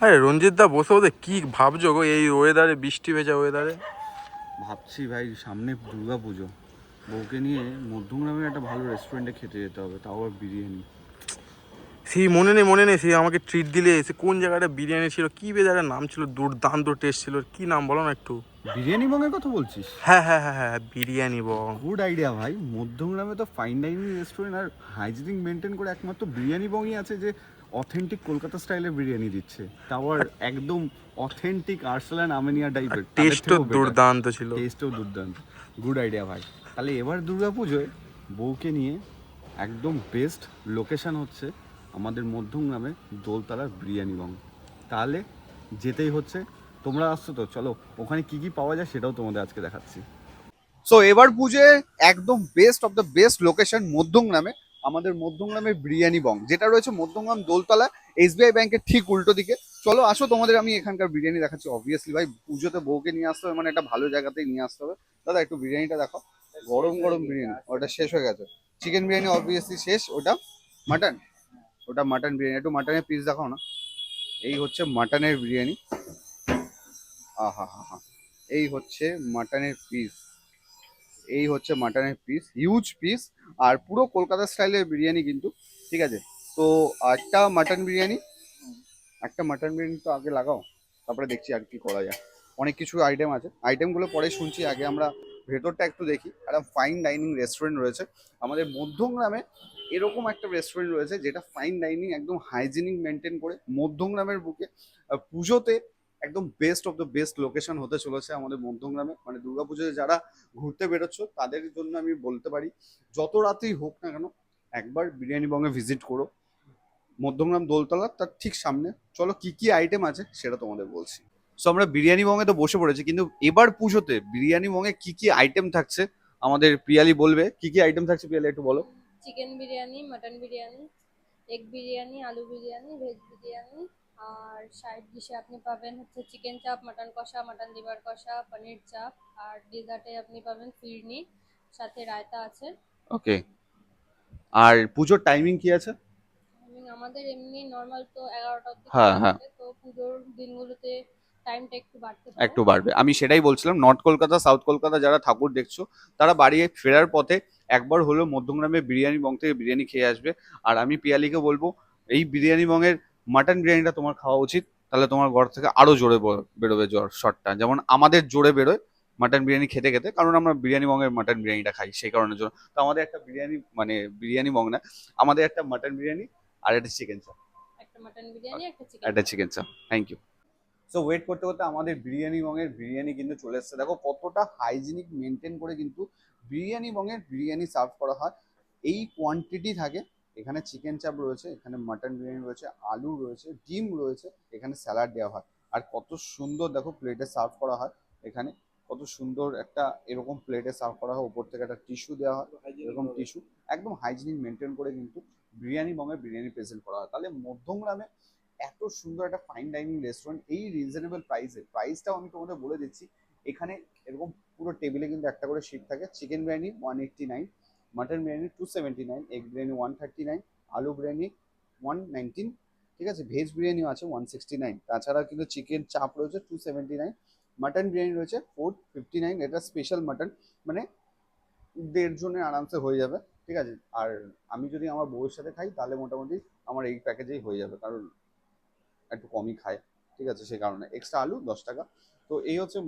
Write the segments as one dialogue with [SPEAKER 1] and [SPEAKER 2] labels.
[SPEAKER 1] আরে রঞ্জিত দা বসে বসে কি ভাবছ গো এই ওয়েদারে বৃষ্টি ভেজা ওয়েদারে
[SPEAKER 2] ভাবছি ভাই সামনে দুর্গা পুজো। বউকে নিয়ে মধ্যমগ্রামের একটা ভালো রেস্টুরেন্টে খেতে যেতে হবে তাও আবার বিরিয়ানি।
[SPEAKER 1] সেই মনে নেই মনে নেই সে আমাকে ট্রিট দিলে সে কোন জায়গাটা বিরিয়ানি ছিল কি বেজারের নাম ছিল দুর্দান্ত টেস্ট ছিল কি নাম বলো না একটু?
[SPEAKER 2] বিরিয়ানি বঙ্গের কথা বলছিস?
[SPEAKER 1] হ্যাঁ হ্যাঁ হ্যাঁ হ্যাঁ বিরিয়ানি বং।
[SPEAKER 2] গুড আইডিয়া ভাই মধ্যমগ্রামে তো ফাইন ডাইনিং রেস্টুরেন্ট আর হাইজিনিক মেনটেন করে একমাত্র বিরিয়ানি বঙ্গই আছে যে অথেন্টিক কলকাতা স্টাইলের বিরিয়ানি দিচ্ছে। তাও আর একদম অথেন্টিক আর্সেলান আমেনিয়া টাইপের
[SPEAKER 1] টেস্টও দুর্দান্ত ছিল।
[SPEAKER 2] টেস্টও দুর্দান্ত। গুড আইডিয়া ভাই। তাহলে এবার দুর্গা পুজোয় বউকে নিয়ে একদম বেস্ট লোকেশন হচ্ছে আমাদের মধ্যমগ্রামে দোলতলার বিরিয়ানি বং তাহলে যেতেই হচ্ছে। তোমরা আসছো তো চলো ওখানে কি কি পাওয়া যায় সেটাও তোমাদের আজকে দেখাচ্ছি।
[SPEAKER 3] সো এবার পুজোয় একদম best of the best location মধ্যমগ্রামে আমাদের মধ্যমগ্রামের বিরিয়ানি বং, যেটা রয়েছে মধ্যমগ্রাম দোলতলা, এসবিআই ব্যাংকের ঠিক উল্টো দিকে। চলো, আসো তোমাদের, আমি এখানকার বিরিয়ানি দেখাচ্ছি। অবভিয়াসলি ভাই, পুজোতে বউকে নিয়ে আসতে হবে মানে একটা ভালো জায়গাতেই নিয়ে আসতে হবে। দাদা, একটু বিরিয়ানিটা দেখো। গরম গরম বিরিয়ানি, ওটা শেষ হয়ে গেছে। চিকেন বিরিয়ানি অবভিয়াসলি শেষ, ওটা মাটন ওটা মাটন বিরিয়ানি, একটু মাটনের পিস দেখাও না। এই হচ্ছে মাটনের বিরিয়ানি। আহা হা হা এই হচ্ছে মাটনের পিস এই হচ্ছে মাটনের পিস হিউজ পিস আর পুরো কলকাতা স্টাইলের বিরিয়ানি কিন্তু, ঠিক আছে? তো একটা মাটন বিরিয়ানি, একটা মাটন বিরিয়ানি তো আগে লাগাও, তারপরে দেখছি আর কি করা যায়। অনেক কিছু আইটেম আছে। আইটেমগুলো পরে শুনছি, আগে আমরা ভেতরটা একটু দেখি। একটা ফাইন ডাইনিং রেস্টুরেন্ট রয়েছে। আমাদের মধ্যমগ্রামে এরকম একটা রেস্টুরেন্ট রয়েছে, যেটা ফাইন ডাইনিং একদম হাইজিনিক মেনটেন করে মধ্যমগ্রামের বুকে পুজোতে একদম best of the best location হতে চলেছে আমাদের মধ্যমগ্রামে। মানে দুর্গাপুজোয় যারা ঘুরতে বেরোচ্ছ, তাদের জন্য আমি বলতে পারি, যত রাতেই হোক না কেন, একবার বিরিয়ানি বঙ্গে ভিজিট করো। মধ্যমগ্রাম দোলতলা, তার ঠিক সামনে। চলো কি কি আইটেম আছে, সেটা তোমাদের বলছি। সো আমরা বিরিয়ানি বঙ্গে তো বসে পড়েছি, কিন্তু এবার পুজোতে বিরিয়ানি বঙ্গে কি কি আইটেম থাকছে, আমাদের পিয়ালি বলবে। কি কি আইটেম থাকছে পিয়ালি, একটু বলো।
[SPEAKER 4] Chicken biryani mutton biryani egg biryani, aloo biryani veg biryani আর সাইড ডিশে আপনি পাবেন হচ্ছে চিকেন চাপ মাটন কষা মাটন লিভার কষা পনির চাপ আর ডেজার্টে আপনি পাবেন ফিরনি সাথে রায়তা আছে।
[SPEAKER 3] ওকে আর পুজোর টাইমিং কি আছে?
[SPEAKER 4] আমাদের এমনি নর্মাল তো এগারোটা
[SPEAKER 3] হ্যাঁ, হ্যাঁ।
[SPEAKER 4] তো পুজোর দিনগুলোতে টাইমটা একটু বাড়তে
[SPEAKER 3] একটু বাড়বে। আমি সেটাই বলছিলাম নর্থ কলকাতা সাউথ কলকাতা যারা ঠাকুর দেখছ তারা বাড়ি ফেরার পথে একবার হলেও মধ্যমগ্রামে বিরিয়ানি বং থেকে বিরিয়ানি খেয়ে আসবে। আর আমি পিয়ালিকে বলব এই বিরিয়ানি বংয়ের মাটন বিরিয়ানিটা তোমার খাওয়া উচিত তাহলে তোমার ঘর থেকে আরও জোরে বেরোবে জ্বর শটটা। যেমন আমাদের জোরে বেরোয় মাটন বিরিয়ানি খেতে খেতে কারণ আমরা বিরিয়ানি বংয়ের মাটন বিরিয়ানিটা খাই সেই কারণের জন্য। তো আমাদের একটা বিরিয়ানি মানে বিরিয়ানি বং না আমাদের একটা মাটন বিরিয়ানি আর একটা চিকেন চাপ।
[SPEAKER 4] একটা চিকেন
[SPEAKER 3] চাপ। থ্যাংক ইউ সো ওয়েট করতে করতে আমাদের বিরিয়ানি বঙের বিরিয়ানি কিন্তু চলে এসেছে। দেখো কতটা হাইজিনিক মেনটেন করে কিন্তু বিরিয়ানি বঙের বিরিয়ানি সার্ভ করা হয়। এই কোয়ান্টিটি থাকে এখানে চিকেন চাপ রয়েছে, এখানে মাটন বিরিয়ানি রয়েছে, আলু রয়েছে, ডিম রয়েছে, এখানে স্যালাড দেওয়া হয়। আর কত সুন্দর দেখো প্লেটে সার্ভ করা হয়, এখানে কত সুন্দর একটা এরকম প্লেটে সার্ভ করা হয়, উপর থেকে একটা টিস্যু দেওয়া হয়, এরকম টিস্যু একদম হাইজিনিক মেনটেন করে কিন্তু বিরিয়ানি বঙের বিরিয়ানি প্রেজেন্ট করা হয়। তাহলে মধ্যমগ্রামে এত সুন্দর একটা ফাইন ডাইনিং রেস্টুরেন্ট এই রিজনেবল প্রাইসে প্রাইসটাও আমি তোমাদের বলে দিচ্ছি, এখানে এরকম পুরো টেবিলে কিন্তু একটা করে সিট থাকে chicken biryani one eighty nine mutton biryani two seventy nine egg biryani one thirty nine aloo biryani one nineteen ঠিক আছে? ভেজ বিরিয়ানিও আছে ওয়ান সিক্সটি নাইন তাছাড়া কিন্তু চিকেন চাপ রয়েছে two seventy nine mutton biryani রয়েছে ফোর ফিফটি নাইন এটা special mutton মানে দেড় জনে আরামসে হয়ে যাবে, ঠিক আছে? আর আমি যদি আমার বউয়ের সাথে খাই, তাহলে মোটামুটি আমার এই প্যাকেজেই হয়ে যাবে, কারণ একটু কমই খায়, ঠিক আছে? সেই কারণে। এক্সট্রা আলু দশ টাকা। তো এই হচ্ছে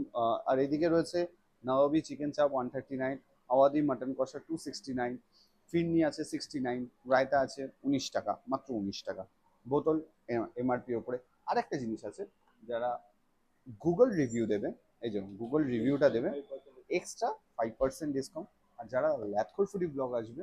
[SPEAKER 3] আর এদিকে রয়েছে nawabi chicken chaap one thirty nine Awadhi mutton kosha two sixty nine phirni আছে সিক্সটি নাইন রায়তা আছে উনিশ টাকা মাত্র উনিশ টাকা। বোতল এমআরপি ওপরে আরেকটা জিনিস আছে যারা গুগল রিভিউ দেবে এই যে গুগল রিভিউটা দেবে এক্সট্রা ফাইভ পার্সেন্ট ডিসকাউন্ট আর যারা ল্যাথখোর ফুডি ব্লগ আসবে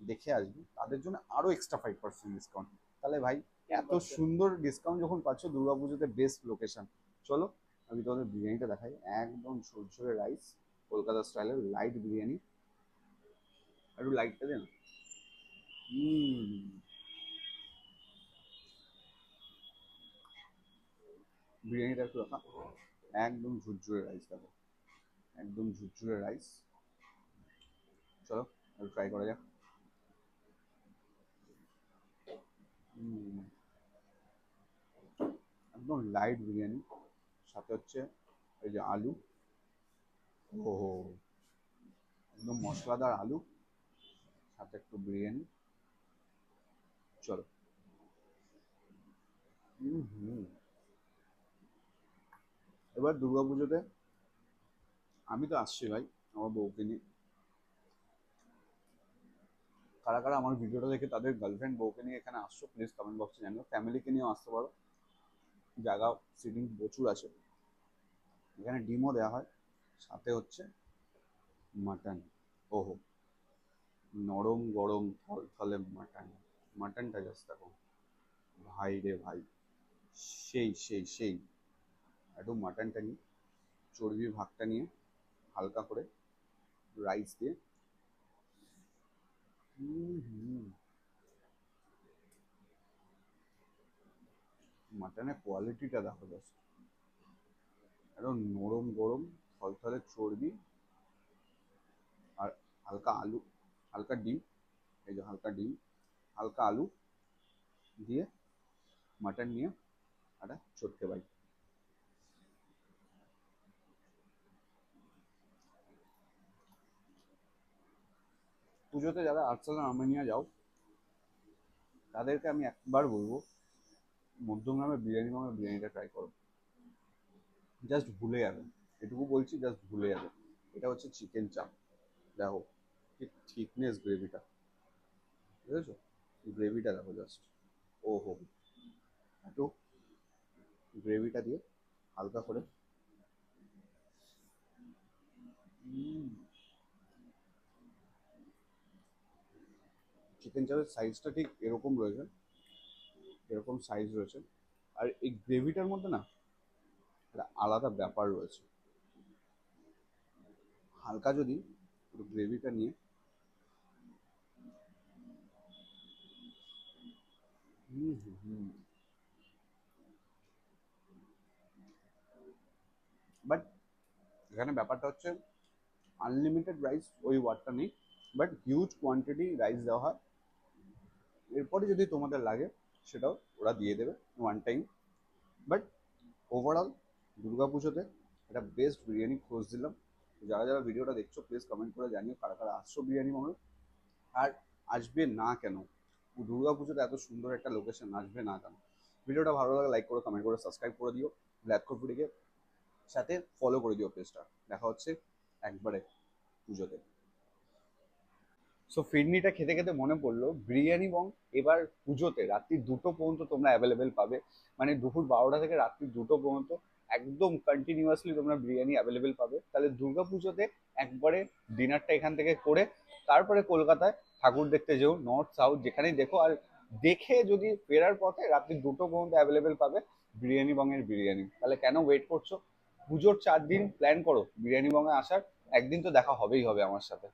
[SPEAKER 3] দেখে আসবে তাদের জন্য আরও এক্সট্রা ফাইভ পার্সেন্ট ডিসকাউন্ট তাহলে ভাই এত সুন্দর ডিসকাউন্ট যখন পাচ্ছ দুর্গাপুজোতে বেস্ট লোকেশন চলো আমি তোমাদের বিরিয়ানিটা দেখাই। একদম ঝরঝরে রাইস কলকাতা স্টাইলের লাইট বিরিয়ানি। একটু লাইটটা দেন। বিরিয়ানিটা একটু রাখা। একদম ঝুরঝুরে রাইস দেখো একদম ঝুরঝুরে রাইস চলো, একটু ট্রাই করা যাক। একদম লাইট বিরিয়ানি। সাথে হচ্ছে এই যে আলু। ও একদম মশলাদার আলু। সাথে একটু বিরিয়ানি চলো। হুম এবার দুর্গাপুজোতে আমি তো আসছি ভাই, আমার বউকে নিয়ে। কারা কারা আমার ভিডিওটা দেখে তাদের গার্লফ্রেন্ড বউকে নিয়ে এখানে আসছো প্লিজ কমেন্ট বক্সে জানিও। ফ্যামিলিকে নিয়েও আসতে পারো। জায়গা সিটিং প্রচুর আছে। এখানে ডিমও দেওয়া হয়। সাথে হচ্ছে মাটন ওহো। নরম গরম থল মাটন মাটনটা জাস্ট দেখো। ভাই রে ভাই, সেই সেই সেই। একটু মাটনটা নিয়ে চর্বির ভাগটা নিয়ে হালকা করে রাইস দিয়ে। মাটনের কোয়ালিটিটা দেখো জাস্ট একদম নরম গরম থলথলে চর্বি আর হালকা আলু। হালকা ডিম, এই যে হালকা ডিম, হালকা আলু দিয়ে মাটন নিয়ে একটা চটকে বাই পুজোতে যারা আর্সালান আর্মেনিয়া যাও, তাদেরকে আমি একবার বলব, মধ্যমগ্রামে বিরিয়ানি মামা বিরিয়ানিটা ট্রাই করো। জাস্ট ভুলে যাবে। এটুকু বলছি জাস্ট ভুলে যাবে। এটা হচ্ছে চিকেন চাপ দেখো কি থিকনেস গ্রেভিটা? বুঝেছ? গ্রেভিটা দেখো জাস্ট ও হো একটু গ্রেভিটা দিয়ে হালকা করে চিকেন চাপের সাইজটা ঠিক এরকম রয়েছে। এরকম সাইজ রয়েছে। আর এই গ্রেভিটার মধ্যে না একটা আলাদা ব্যাপার রয়েছে। হালকা যদি গ্রেভিটা নিয়ে হুম হুম হুম বাট এখানে ব্যাপারটা হচ্ছে আনলিমিটেড রাইস ওই ওয়ার্ডটা নেই বাট হিউজ কোয়ান্টিটি রাইস দেওয়া হয়। এরপরে যদি তোমাদের লাগে, সেটাও ওরা দিয়ে দেবে ওয়ান টাইম বাট ওভারঅল দুর্গাপুজোতে একটা বেস্ট বিরিয়ানি খোঁজ দিলাম। যারা যারা ভিডিওটা দেখছ প্লিজ কমেন্ট করে জানিও কারা কারা আসছো বিরিয়ানি মহল আর আসবে না কেন? দুর্গাপুজোতে এত সুন্দর একটা লোকেশন আসবে না কেন? ভিডিওটা ভালো লাগে লাইক করে কমেন্ট করে সাবস্ক্রাইব করে দিও ব্ল্যাক কপিটিকে সাথে ফলো করে দিও পেজটা দেখা হচ্ছে একবারে পুজোতে। সো ফিরনিটা খেতে খেতে মনে পড়ল, বিরিয়ানি বং এবার পুজোতে, রাত্রি দুটো পর্যন্ত তোমরা অ্যাভেলেবেল পাবে। মানে দুপুর বারোটা থেকে রাত্রি দুটো পর্যন্ত একদম কন্টিনিউয়াসলি তোমরা বিরিয়ানি অ্যাভেলেবেল পাবে। তাহলে দুর্গা পুজোতে একবারে ডিনারটা এখান থেকে করে তারপরে কলকাতায় ঠাকুর দেখতে যেও নর্থ সাউথ যেখানেই দেখো। আর দেখে যদি ফেরার পথে রাত্রি দুটো পর্যন্ত অ্যাভেলেবেল পাবে বিরিয়ানি বংয়ের বিরিয়ানি। তাহলে কেন ওয়েট করছ? পুজোর চার দিন প্ল্যান করো বিরিয়ানি বংয়ে আসার। একদিন তো দেখা হবেই হবে আমার সাথে।